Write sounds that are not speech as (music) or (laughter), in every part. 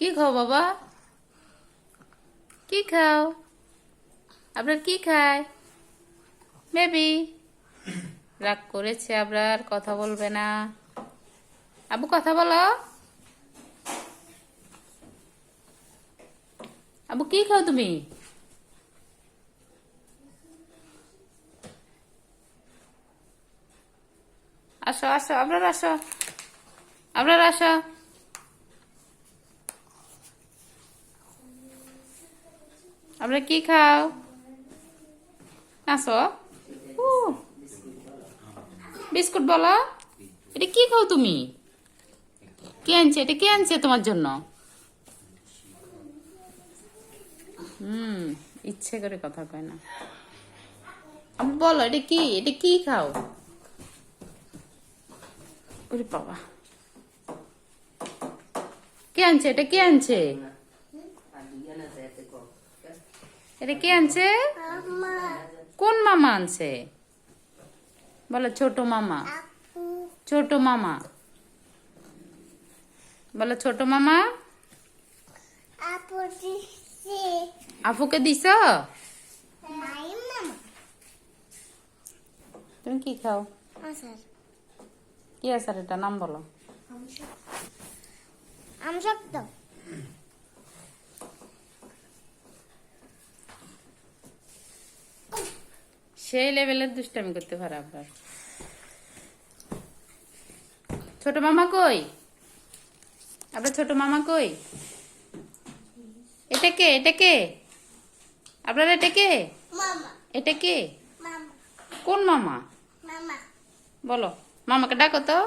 কি খাও বাবা? কি খাও? আপনার কি খায়? বেবি রাগ করেছে আবরার, কথা বলবে না। আবু, কথা বলো। আবু, কি খাও তুমি? আসো আসো আপনার আসো। আপনার আসো। আপনার কি খাও? আসো বিস্কুট বলো। এটা কি খাও তুমি? কে আনছে? এটা কে আনছে তোমার জন্য? হুম, ইচ্ছে করে কথা কয় না। বলো, এটা কি? এটা কি খাও? ওরে বাবা। কে আনছে? এটা কে আনছে? এটা কে আনছে? কোন মামা আনছে? বলো, ছোট মামা। ছোট মামা। বলো, ছোট মামা। আফুকে দিছ? তুমি কি খাও? কি আসার এটা? নাম বলো। আমসক্ত সেই লেভেলের দুষ্টামি করতে পারে আপনার ছোট মামা কই? আপনার ছোট মামা কই? এটা কে? এটা কে? আপনার এটা কে? মামা। এটা কে? কোন মামা? মামা। বলো মামাকে ডাকো তো।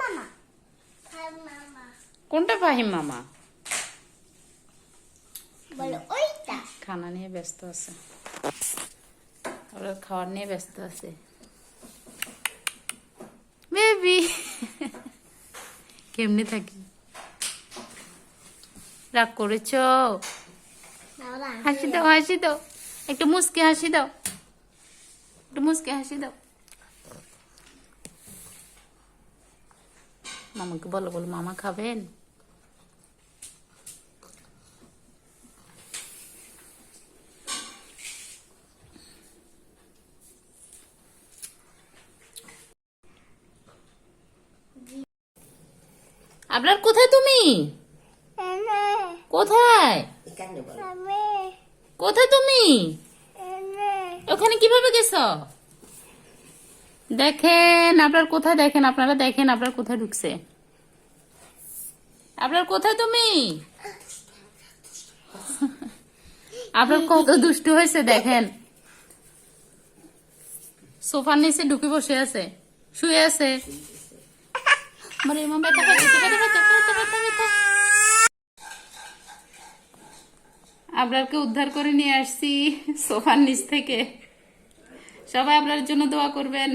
মামা। কোনটা ফাহিম মামা? খানা নিয়ে ব্যস্ত আছে। ওরা খাওয়ার নিয়ে ব্যস্ত আছে। বেবি কেমনে থাকি? রাগ করেছ? হাসি দাও। হাসি দাও। একটু মুসকে হাসি দাও। একটু মুসকে হাসি দাও। মামাকে বলো বলো মামা খাবেন? আপনার কোথায় তুমি? কোথায়? কোথায় তুমি? ওখানে কীভাবে গেছো? দেখেন আপনার কোথায় দেখেন আপনারা দেখেন আপনার কোথায় ঢুকছে। আপনার কোথায় তুমি? আপনার কত দুষ্টু হয়েছে দেখেন। সোফার নিচে ঢুকে বসে আছে শুয়ে আছে। (laughs) মানে আপনারকে উদ্ধার করে নিয়ে আসছি সোফার নিচ থেকে। সবাই আপনার জন্য দোয়া করবেন।